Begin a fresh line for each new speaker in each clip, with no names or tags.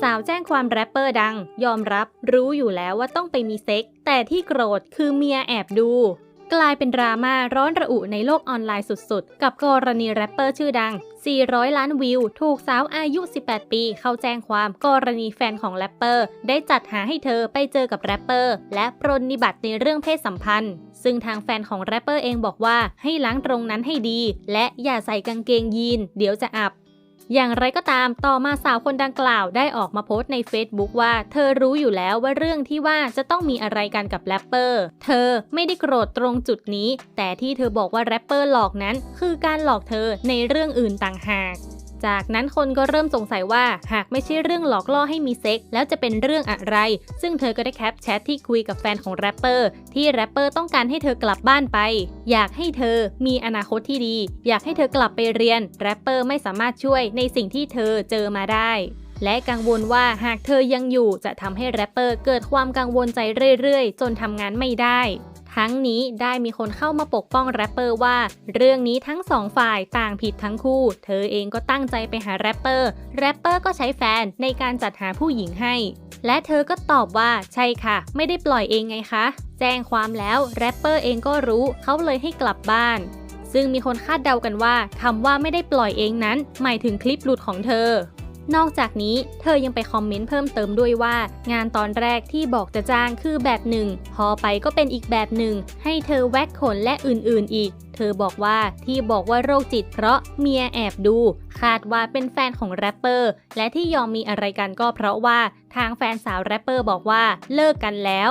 สาวแจ้งความแรปเปอร์ดัง ยอมรับรู้อยู่แล้วว่าต้องไปมีเซ็ก แต่ที่โกรธคือเมียแอบดู กลายเป็นดราม่าร้อนระอุในโลกออนไลน์สุดๆ กับกรณีแรปเปอร์ชื่อดัง 400 ล้านวิว ถูกสาวอายุ 18 ปี เข้าแจ้งความกรณีแฟนของแรปเปอร์ ได้จัดหาให้เธอไปเจอกับแรปเปอร์ และปรนนิบัติในเรื่องเพศสัมพันธ์ ซึ่งทางแฟนของแรปเปอร์เองบอกว่าให้ล้างตรงนั้นให้ดี และอย่าใส่กางเกงยีน เดี๋ยวจะอับ อย่างไรก็ตามต่อมาสาวคนดังกล่าวได้ออกมาโพสต์ใน Facebook ว่า เธอรู้อยู่แล้วว่าเรื่องที่ว่าจะต้องมีอะไรกันกับแรปเปอร์ เธอไม่ได้โกรธตรงจุดนี้ แต่ที่เธอบอกว่าแรปเปอร์หลอกนั้น คือการหลอกเธอในเรื่องอื่นต่างหาก จากนั้นคนก็เริ่มสงสัยว่าหากไม่ใช่เรื่องหลอกล่อให้มีเซ็กแล้วจะเป็นเรื่องอะไร ซึ่งเธอก็ได้แคปแชทที่คุยกับแฟนของแรปเปอร์ที่แรปเปอร์ต้องการให้เธอกลับบ้านไป อยากให้เธอมีอนาคตที่ดี อยากให้เธอกลับไปเรียนแรปเปอร์ไม่สามารถช่วยในสิ่งที่เธอเจอมาได้และกังวลว่าหากเธอยังอยู่จะทำให้แรปเปอร์เกิดความกังวลใจเรื่อยๆ จนทำงานไม่ได้ ทั้งนี้ได้มีคนเข้ามาปกป้องแรปเปอร์ว่า เรื่องนี้ทั้งสองฝ่ายต่างผิดทั้งคู่ เธอเองก็ตั้งใจไปหาแรปเปอร์ แรปเปอร์ก็ใช้แฟนในการจัดหาผู้หญิงให้ และเธอก็ตอบว่าใช่ค่ะ ไม่ได้ปล่อยเองไงคะ แจ้งความแล้วแรปเปอร์เองก็รู้เขาเลยให้กลับบ้าน ซึ่งมีคนคาดเดากันว่าคำว่าไม่ได้ปล่อยเองนั้น หมายถึงคลิปหลุดของเธอ นอกจากนี้เธอยังไปคอมเมนต์เพิ่มเติมด้วยว่า งานตอนแรกที่บอกจะจ้างคือแบบหนึ่ง พอไปก็เป็นอีกแบบหนึ่ง ให้เธอแว็กขนและอื่นๆอีก เธอบอกว่าที่บอกว่าโรคจิตเพราะเมียแอบดู คาดว่าเป็นแฟนของแรปเปอร์ และที่ยอมมีอะไรกันก็เพราะว่าทางแฟนสาวแรปเปอร์บอกว่าเลิกกันแล้ว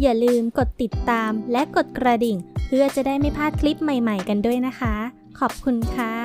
อย่าลืมกดติดตามและกดกระดิ่ง เพื่อจะได้ไม่พลาดคลิปใหม่ๆกันด้วยนะคะ ขอบคุณค่ะ